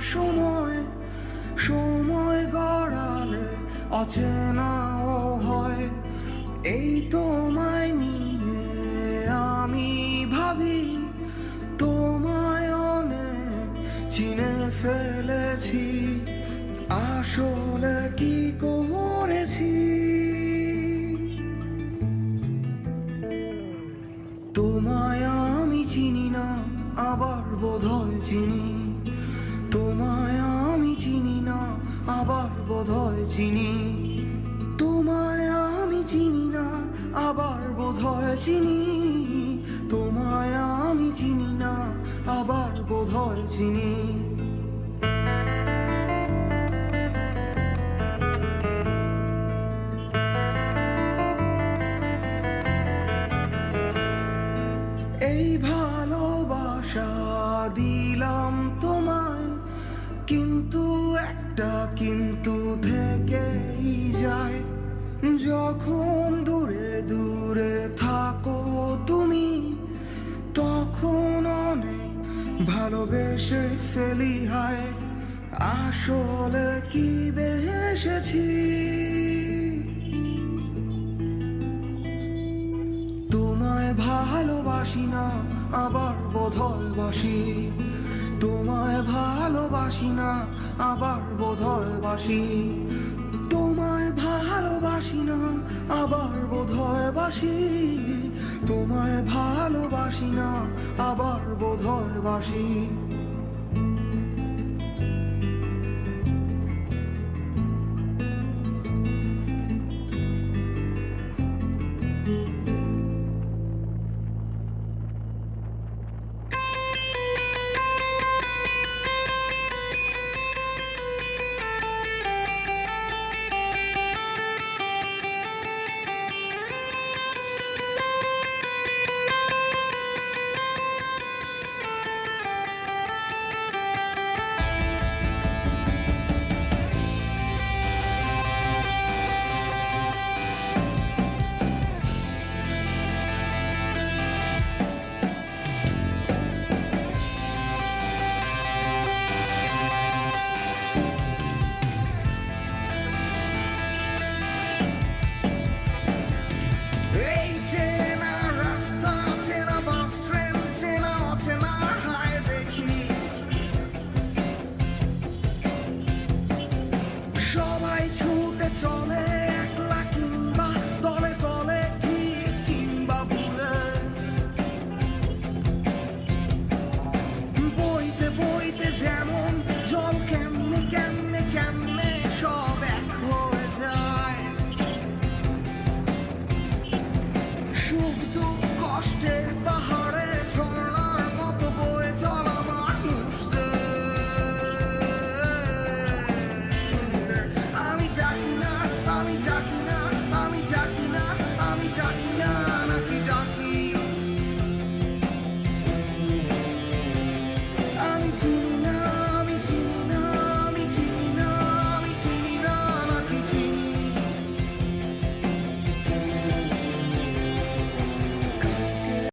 সময় সময় গড়ালে অচেনাও হয়। এই তোমায় নিয়ে আমি ভাবি, তোমায় অনেক চিনে ফেলেছি। আসলে কি করেছি? তোমায় আমি চিনি না, আবার বোধহয় চিনি। আবার বোধহয় চিনি। তোমায় আমি চিনি না, আবার বোধহয় চিনি। এই ভালোবাসা দিলাম তোমায়, কিন্তু একটা কিন্তু থেকেই যায়। যখন দূরে দূরে থাকো তুমি, তখন অনেক ভালোবেসে ফেলি, হায়, আসলে কি বেসেছি? তোমায় ভালোবাসি না, আবার বোধহয় বাসি। তোমায় ভালোবাসি না, আবার বোধহয় বাসি। ভালোবাসি না আবার বোধহয় বাসি তোমায় ভালোবাসি না আবার বোধহয় বাসি